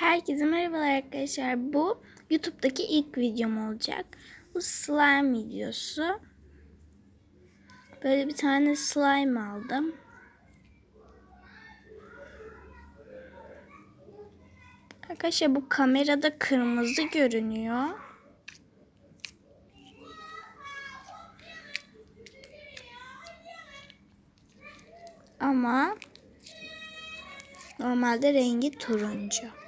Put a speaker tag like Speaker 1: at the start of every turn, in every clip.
Speaker 1: Herkese merhabalar arkadaşlar. Bu YouTube'daki ilk videom olacak. Bu slime videosu. Böyle bir tane slime aldım. Arkadaşlar bu kamerada kırmızı görünüyor. Ama normalde rengi turuncu.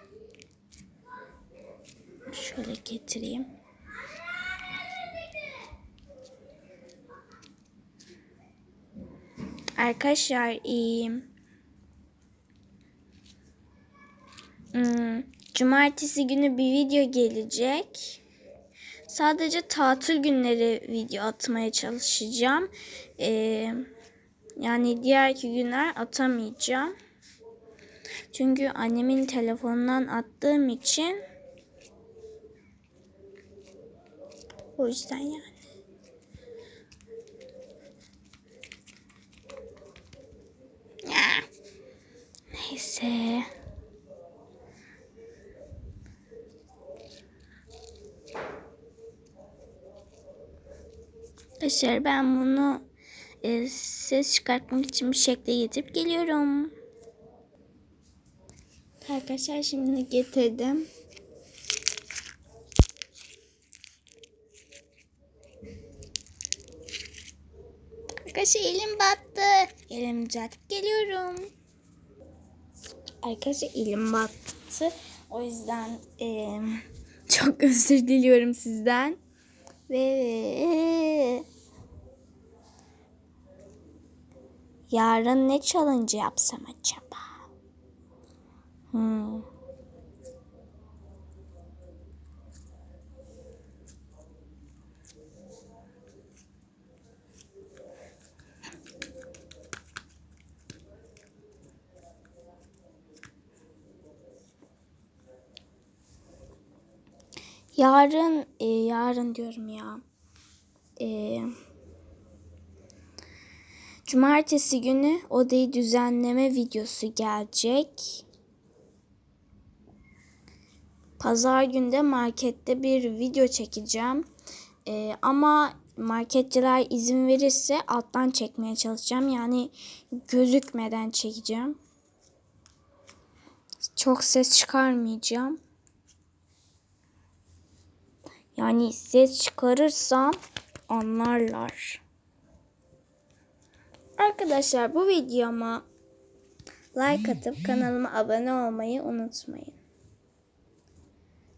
Speaker 1: Şöyle getireyim. Arkadaşlar iyiyim. Hmm, Cumartesi günü bir video gelecek. Sadece tatil günleri video atmaya çalışacağım. Ee, yani diğerki günler atamayacağım. Çünkü annemin telefonundan attığım için o yüzden yani. Ya. Neyse. Arkadaşlar ben bunu e, ses çıkartmak için bir şekle getirip geliyorum. Arkadaşlar şimdi getirdim. Arkadaşlar elim battı. Elim düzeltip geliyorum. Arkadaşlar elim battı. O yüzden e, çok özür diliyorum sizden. Ve yarın ne challenge yapsam acaba? Hmm. Yarın, e, yarın diyorum ya. E, cumartesi günü odayı düzenleme videosu gelecek. Pazar günde markette bir video çekeceğim. E, ama marketçiler izin verirse alttan çekmeye çalışacağım. Yani gözükmeden çekeceğim. Çok ses çıkarmayacağım. Yani ses çıkarırsam anlarlar. Arkadaşlar bu videoma like atıp kanalıma abone olmayı unutmayın.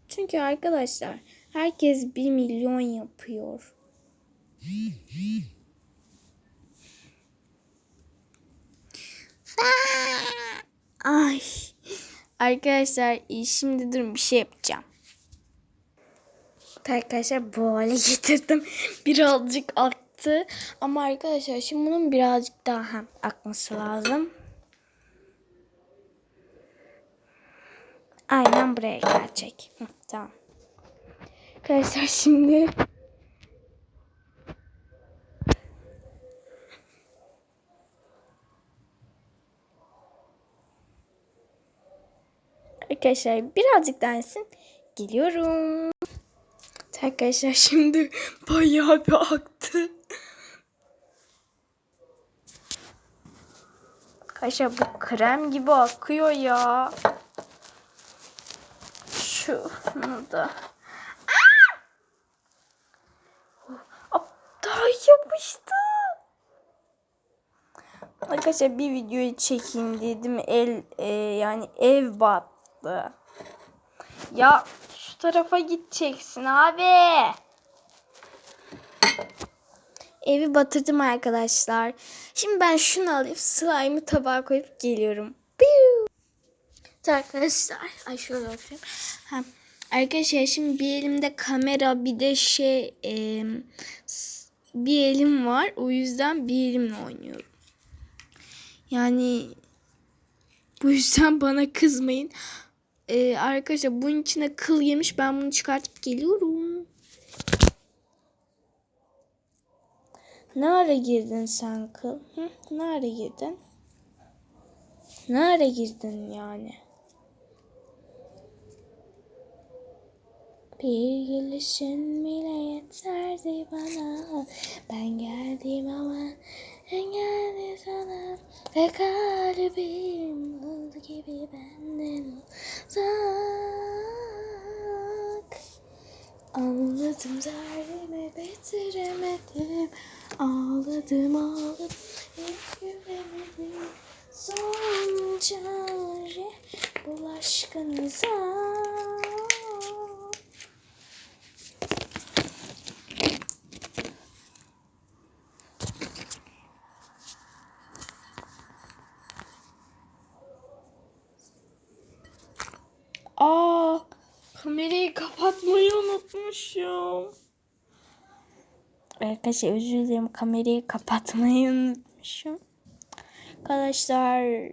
Speaker 1: Çünkü arkadaşlar herkes 1 milyon yapıyor. Ay. Arkadaşlar şimdi durun bir şey yapacağım. Arkadaşlar bu hale getirdim. Birazcık aktı. Ama arkadaşlar şimdi bunun birazcık daha akması lazım. Aynen buraya gelecek. Hı, tamam. Arkadaşlar şimdi Arkadaşlar birazcık daha insin. Geliyorum. Arkadaşlar şimdi bayağı bir aktı. Arkadaşlar bu krem gibi akıyor ya. Şunu da. Daha yapıştı. Arkadaşlar bir videoyu çekeyim dedim. El e, yani ev battı. Ya tarafa gideceksin abi. Evi batırdım arkadaşlar. Şimdi ben şunu alıp slime'ı tabağa koyup geliyorum. Arkadaşlar. Ay şöyle oturayım. Ha. Arkadaşlar şimdi bir elimde kamera bir de şey e, bir elim var. O yüzden bir elimle oynuyorum. Yani bu yüzden bana kızmayın. Ee, arkadaşlar bunun içine kıl yemiş. Ben bunu çıkartıp geliyorum. Ne ara girdin sen kıl? Hı? Ne ara girdin? Ne ara girdin yani? Bir gülüşün bile yeterdi bana Ben geldim ama sen geldi sana Ve kalbim gibi benden uzak. Anladım derdimi bitiremedim. Ağladım ağladım. Hiç gülemedim Son çare bu kamerayı kapatmayı unutmuşum. Arkadaşlar özür dilerim kamerayı kapatmayı unutmuşum. Arkadaşlar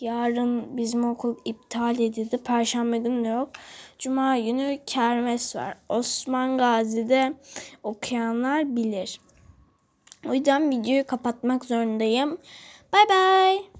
Speaker 1: yarın bizim okul iptal edildi. Perşembe günü yok. Cuma günü kermes var. Osman Gazi'de okuyanlar bilir. O yüzden videoyu kapatmak zorundayım. Bay bay.